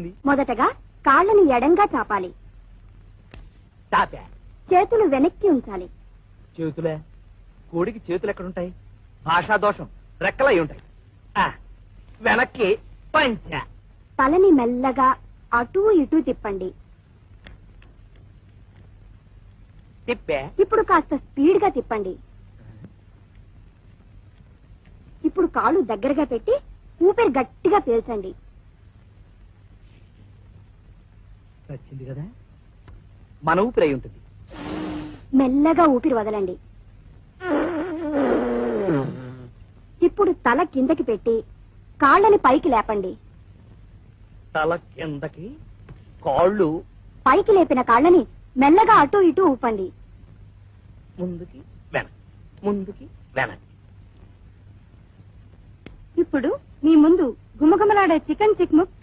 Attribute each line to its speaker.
Speaker 1: మొదటగా కాళ్ళని ఎడంగా చాపాలి. చేతులు వెనక్కి ఉంచాలి.
Speaker 2: చేతులే? కోడికి చేతులు ఎక్కడుంటాయి? భాషా దోషం రెక్కలై ఉంటాయి. ఆ, వెనక్కి పంచ.
Speaker 1: తలని మెల్లగా అటూ ఇటూ తిప్పండి.
Speaker 2: తిప్పే?
Speaker 1: ఇప్పుడు కాస్త స్పీడ్గా తిప్పండి. ఇప్పుడు కాలు దగ్గరగా పెట్టి ఊపిరి గట్టిగా పీల్చండి.
Speaker 2: వచ్చింది కదా? మన ఊపిరి అయి ఉంటుంది.
Speaker 1: మెల్లగా ఊపిరి వదలండి. ఇప్పుడు తల కిందకి పెట్టి కాళ్ళని పైకి లేపండి.
Speaker 2: తల కిందకి కాళ్ళు
Speaker 1: పైకి లేపిన కాళ్ళని మెల్లగా అటూ ఇటూ ఊపండి.
Speaker 2: ముందుకి వెనక్కి ముందుకి వెనక్కి.
Speaker 1: ఇప్పుడు మీ ముందు గుమగుమలాడే చికెన్ చిక్ముక్